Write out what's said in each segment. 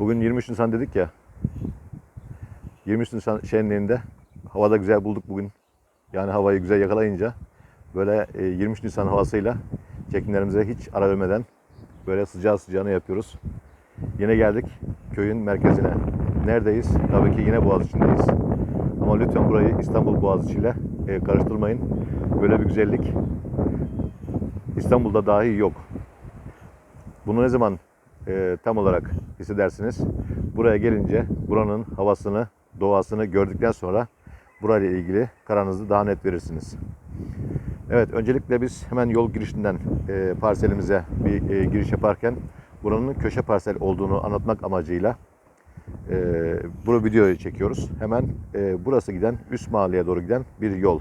Bugün 23 Nisan dedik ya. 23 Nisan şenliğinde havada güzel bulduk bugün. Yani havayı güzel yakalayınca böyle e, 23 Nisan havasıyla çekimlerimize hiç ara vermeden böyle sıcağı sıcağına yapıyoruz. Yine geldik köyün merkezine. Neredeyiz? Tabii ki yine Boğaziçi'ndeyiz. Ama lütfen burayı İstanbul Boğaziçi ile e, karıştırmayın. Böyle bir güzellik İstanbul'da dahi yok. Bunu ne zaman e, tam olarak hissedersiniz? Buraya gelince buranın havasını, doğasını gördükten sonra burayla ilgili kararınızı daha net verirsiniz. Evet, öncelikle biz hemen yol girişinden e, parselimize bir e, giriş yaparken buranın köşe parsel olduğunu anlatmak amacıyla e, bu videoyu çekiyoruz. Hemen e, burası giden, üst mahalleye doğru giden bir yol.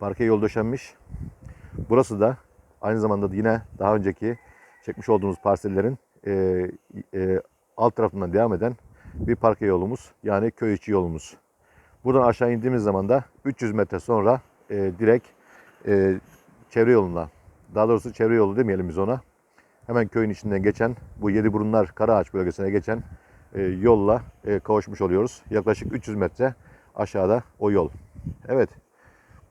Parke yol döşenmiş. Burası da aynı zamanda da yine daha önceki çekmiş olduğumuz parsellerin e, e, alt tarafından devam eden bir parke yolumuz. Yani köy içi yolumuz. Buradan aşağı indiğimiz zaman da 300 metre sonra e, direkt e, çevre yoluna, daha doğrusu çevre yolu demeyelim biz ona. Hemen köyün içinden geçen bu Yediburunlar Karaağaç bölgesine geçen e, yolla e, kavuşmuş oluyoruz. Yaklaşık 300 metre aşağıda o yol. Evet.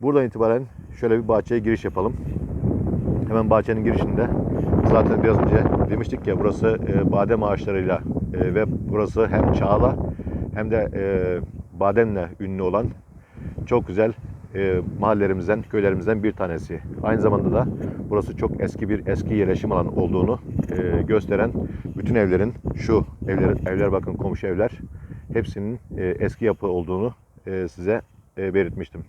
Buradan itibaren şöyle bir bahçeye giriş yapalım. Hemen bahçenin girişinde zaten biraz önce demiştik ya burası e, badem ağaçlarıyla e, ve burası hem çağla hem de e, bademle ünlü olan çok güzel e, mahallelerimizden, köylerimizden bir tanesi. Aynı zamanda da burası çok eski bir eski yerleşim alanı olduğunu e, gösteren bütün evlerin şu evler evler bakın komşu evler hepsinin e, eski yapı olduğunu e, size e, belirtmiştim.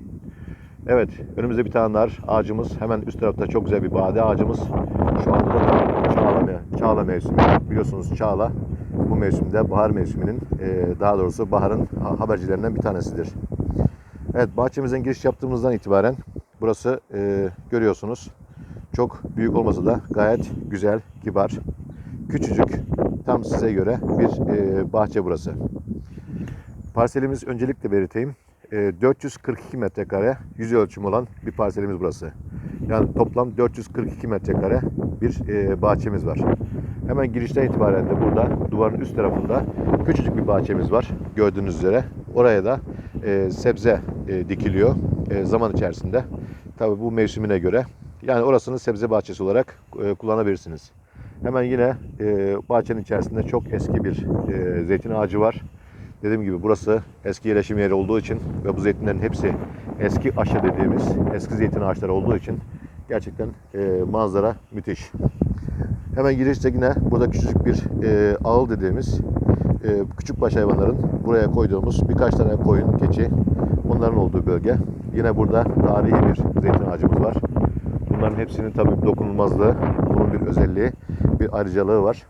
Evet, önümüzde bir tane ağacımız. Hemen üst tarafta çok güzel bir bade ağacımız. Şu anda da çağla, me- çağla mevsimi. Biliyorsunuz çağla bu mevsimde bahar mevsiminin e, daha doğrusu baharın ha- habercilerinden bir tanesidir. Evet, bahçemizden giriş yaptığımızdan itibaren burası e, görüyorsunuz. Çok büyük olmasa da gayet güzel, kibar, küçücük, tam size göre bir e, bahçe burası. Parselimiz öncelikle belirteyim. E, 442 metrekare yüz ölçümü olan bir parselimiz burası. Yani toplam 442 metrekare bir bahçemiz var. Hemen girişten itibaren de burada duvarın üst tarafında küçücük bir bahçemiz var. Gördüğünüz üzere. Oraya da e, sebze e, dikiliyor e, zaman içerisinde. Tabii bu mevsimine göre. Yani orasını sebze bahçesi olarak e, kullanabilirsiniz. Hemen yine e, bahçenin içerisinde çok eski bir e, zeytin ağacı var. Dediğim gibi burası eski yerleşim yeri olduğu için ve bu zeytinlerin hepsi eski aşı dediğimiz eski zeytin ağaçları olduğu için gerçekten e, manzara müthiş. Hemen girişte yine burada küçücük bir e, ağıl dediğimiz e, küçük baş hayvanların buraya koyduğumuz birkaç tane koyun, keçi onların olduğu bölge. Yine burada tarihi bir zeytin ağacımız var. Bunların hepsinin tabii dokunulmazlığı, bunun bir özelliği, bir ayrıcalığı var.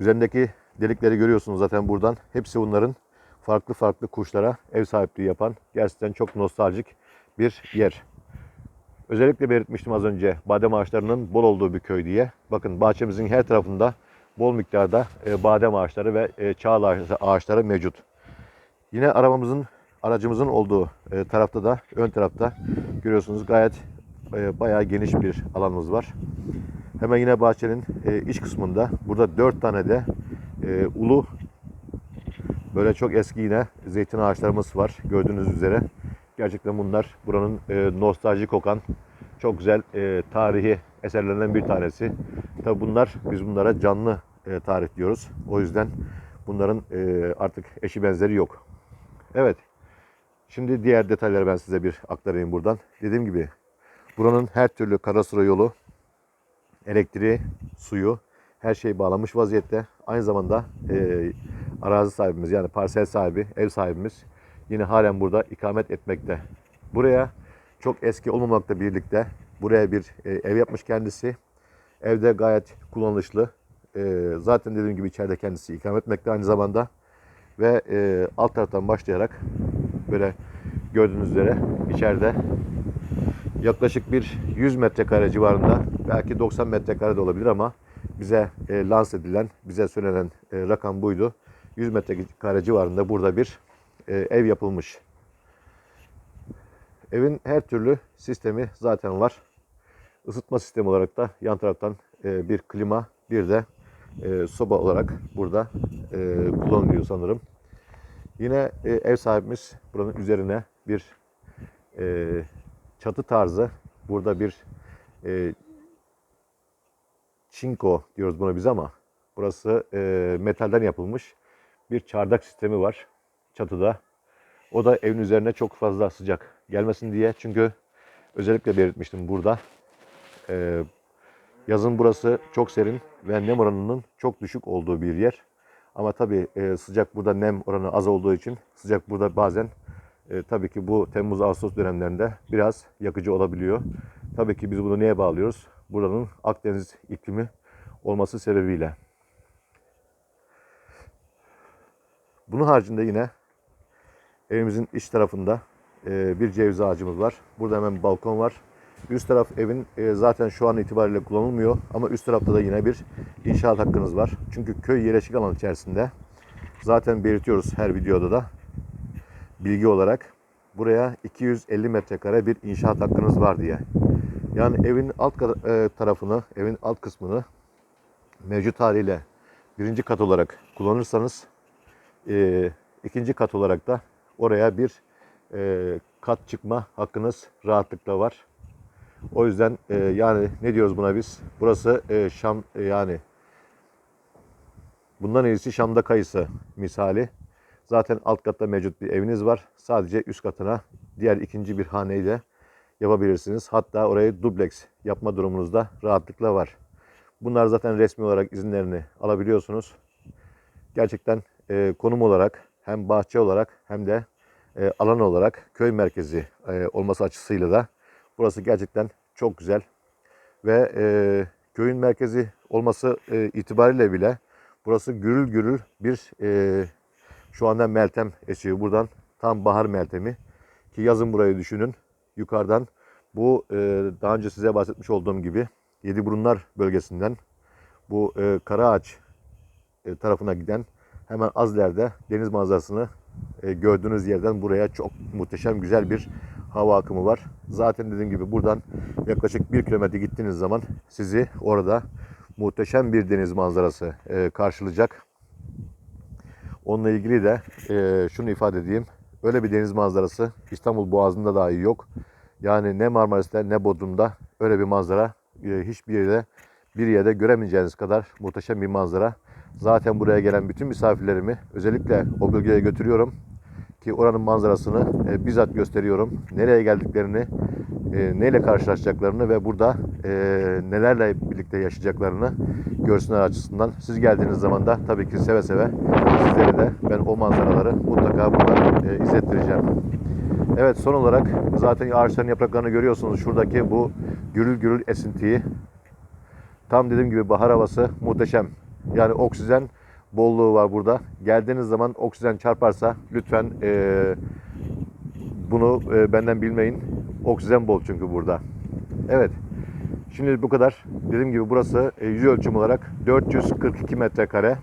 Üzerindeki delikleri görüyorsunuz zaten buradan. Hepsi bunların farklı farklı kuşlara ev sahipliği yapan gerçekten çok nostaljik bir yer. Özellikle belirtmiştim az önce badem ağaçlarının bol olduğu bir köy diye. Bakın bahçemizin her tarafında bol miktarda e, badem ağaçları ve e, çağla ağaçları- mevcut. Yine arabamızın aracımızın olduğu e, tarafta da ön tarafta görüyorsunuz gayet bayağı geniş bir alanımız var. Hemen yine bahçenin iç kısmında burada dört tane de ulu böyle çok eski yine zeytin ağaçlarımız var gördüğünüz üzere. Gerçekten bunlar buranın e, nostalji kokan çok güzel e, tarihi eserlerinden bir tanesi. Tabi bunlar biz bunlara canlı e, tarih diyoruz. O yüzden bunların e, artık eşi benzeri yok. Evet. Şimdi diğer detayları ben size bir aktarayım buradan. Dediğim gibi buranın her türlü karasura yolu, elektriği, suyu her şey bağlanmış vaziyette. Aynı zamanda e, arazi sahibimiz yani parsel sahibi, ev sahibimiz yine halen burada ikamet etmekte. Buraya çok eski olmamakla birlikte buraya bir e, ev yapmış kendisi. Evde gayet kullanışlı. E, zaten dediğim gibi içeride kendisi ikamet etmekte aynı zamanda. Ve e, alt taraftan başlayarak böyle gördüğünüz üzere içeride yaklaşık bir 100 metrekare civarında belki 90 metrekare de olabilir ama bize e, lanse edilen, bize söylenen e, rakam buydu. 100 metrekare civarında burada bir e, ev yapılmış. Evin her türlü sistemi zaten var. Isıtma sistemi olarak da yan taraftan e, bir klima, bir de e, soba olarak burada e, kullanılıyor sanırım. Yine e, ev sahibimiz buranın üzerine bir e, çatı tarzı burada bir e, çinko diyoruz buna biz ama burası e, metalden yapılmış bir çardak sistemi var çatıda. O da evin üzerine çok fazla sıcak gelmesin diye. Çünkü özellikle belirtmiştim burada. e, yazın burası çok serin ve nem oranının çok düşük olduğu bir yer. Ama tabii e, sıcak burada nem oranı az olduğu için sıcak burada bazen e, tabii ki bu Temmuz-Ağustos dönemlerinde biraz yakıcı olabiliyor. Tabii ki biz bunu neye bağlıyoruz? Buranın Akdeniz iklimi olması sebebiyle. Bunun haricinde yine evimizin iç tarafında e, bir ceviz ağacımız var. Burada hemen bir balkon var. Üst taraf evin e, zaten şu an itibariyle kullanılmıyor ama üst tarafta da yine bir inşaat hakkınız var. Çünkü köy yerleşik alan içerisinde zaten belirtiyoruz her videoda da bilgi olarak buraya 250 metrekare bir inşaat hakkınız var diye. Yani evin alt e, tarafını, evin alt kısmını mevcut haliyle birinci kat olarak kullanırsanız e, ikinci kat olarak da oraya bir e, kat çıkma hakkınız rahatlıkla var. O yüzden e, yani ne diyoruz buna biz? Burası e, Şam e, yani bundan iyisi Şam'da kayısı misali. Zaten alt katta mevcut bir eviniz var. Sadece üst katına diğer ikinci bir haneyi de yapabilirsiniz. Hatta orayı dubleks yapma durumunuzda rahatlıkla var. Bunlar zaten resmi olarak izinlerini alabiliyorsunuz. Gerçekten e, konum olarak hem bahçe olarak hem de e, alan olarak köy merkezi e, olması açısıyla da burası gerçekten çok güzel. Ve e, köyün merkezi olması e, itibariyle bile burası gürül gürül bir şu anda meltem esiyor buradan. Tam bahar meltemi. Ki yazın burayı düşünün. Yukarıdan bu daha önce size bahsetmiş olduğum gibi Yediburunlar bölgesinden bu e, Karaağaç tarafına giden hemen az ileride deniz manzarasını e, gördüğünüz yerden buraya çok muhteşem güzel bir hava akımı var. Zaten dediğim gibi buradan yaklaşık bir kilometre gittiğiniz zaman sizi orada muhteşem bir deniz manzarası e, karşılayacak. Onunla ilgili de e, şunu ifade edeyim. Öyle bir deniz manzarası İstanbul Boğazı'nda dahi yok. Yani ne Marmaris'te ne Bodrum'da öyle bir manzara hiçbir yerde bir yerde göremeyeceğiniz kadar muhteşem bir manzara. Zaten buraya gelen bütün misafirlerimi özellikle o bölgeye götürüyorum ki oranın manzarasını e, bizzat gösteriyorum. Nereye geldiklerini, e, neyle karşılaşacaklarını ve burada e, nelerle birlikte yaşayacaklarını görsünler açısından. Siz geldiğiniz zaman da tabii ki seve seve sizlere de ben o manzaraları mutlaka burada e, izlettireceğim. Evet son olarak zaten ağaçların yapraklarını görüyorsunuz. Şuradaki bu gürül gürül esintiyi. Tam dediğim gibi bahar havası muhteşem. Yani oksijen bolluğu var burada. Geldiğiniz zaman oksijen çarparsa lütfen eee, bunu eee, benden bilmeyin. Oksijen bol çünkü burada. Evet. Şimdi bu kadar. Dediğim gibi burası e, yüz ölçüm olarak 442 metrekare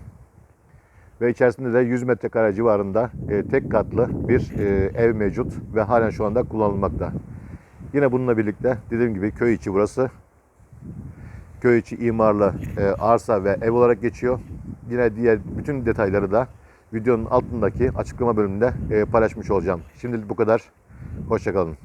ve içerisinde de 100 metrekare civarında e, tek katlı bir e, ev mevcut ve halen şu anda kullanılmakta. Yine bununla birlikte dediğim gibi köy içi burası. Köy içi imarlı e, arsa ve ev olarak geçiyor. Yine diğer bütün detayları da videonun altındaki açıklama bölümünde e, paylaşmış olacağım. Şimdilik bu kadar. Hoşçakalın.